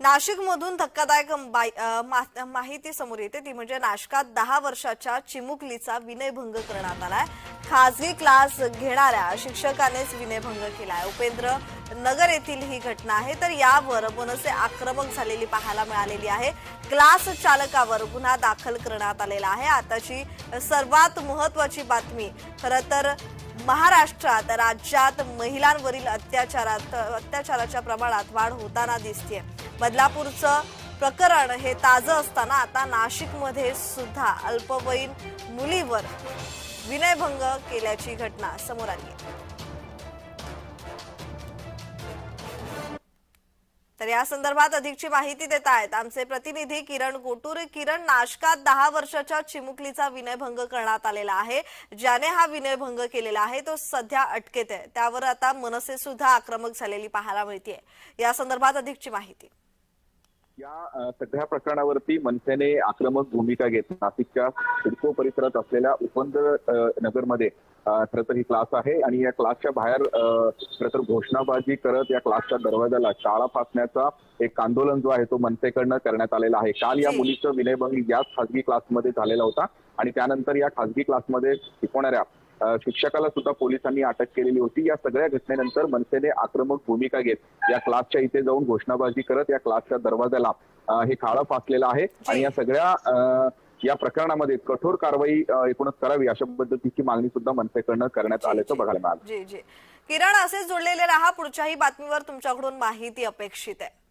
नाशिकमधून धक्कादायक बाई- मा- माहिती समोर येते. ती म्हणजे नाशकात दहा वर्षाच्या चिमुकलीचा विनयभंग करण्यात आलाय. खासगी क्लास घेणाऱ्या शिक्षकानेच विनयभंग केलाय. उपेंद्र नगर येथील ही घटना आहे. तर यावर मनसे आक्रमक झालेली पाहायला मिळालेली आहे. क्लास चालकावर गुन्हा दाखल करण्यात आलेला आहे. आताची सर्वात महत्वाची बातमी खरं तर महाराष्ट्रात राज्यात महिलांवरील अत्याचारात अत्याचाराच्या प्रमाणात वाढ होताना दिसते बदलापूरचं प्रकरण हे ताजं असताना आता नाशिकमध्ये सुद्धा अल्पवयीन मुलीवर विनयभंग केल्याची घटना समोर आली तर या संदर्भात अधिकची माहिती देत आहेत. आमचे प्रतिनिधी किरण गोटुरे. किरण नाशकात दहा वर्षाच्या चिमुकलीचा विनयभंग करण्यात आलेला आहे. ज्याने हा विनयभंग केलेला आहे तो सध्या अटकेत आहे. त्यावर आता मनसे सुद्धा आक्रमक झालेली पाहायला मिळते या संदर्भात अधिकची माहिती. या सगळ्या प्रकरणावरती मनसेने आक्रमक भूमिका घेत नाशिकच्या सिडको परिसरात असलेल्या उपंद नगरमध्ये खरं तर ही क्लास आहे आणि या क्लासच्या बाहेर खरं तर घोषणाबाजी करत या क्लासच्या दरवाजाला शाळा फासण्याचा एक आंदोलन जो आहे तो मनसेकडनं करण्यात आलेला आहे काल या. मुलीचं विनयभंग याच खासगी क्लासमध्ये झालेला होता आणि त्यानंतर या खासगी क्लासमध्ये शिकवणाऱ्या शिक्षकाला सुद्धा पोलिसांनी अटक केलेली होती. या सगळ्या घटनेनंतर मनसेने आक्रमक भूमिका घेत या क्लासच्या इथे जाऊन घोषणाबाजी करत या क्लासच्या दरवाजाला हे खाळं फासलेलं आहे. आणि या सगळ्या या प्रकरणामध्ये कठोर कारवाई एकूणच करावी अशा पद्धतीची मागणी सुद्धा मनसेकडनं करण्यात आल्याचं. बघायला मिळालं. किरण असेच जोडलेले राहा. पुढच्याही बातमीवर तुमच्याकडून माहिती अपेक्षित आहे.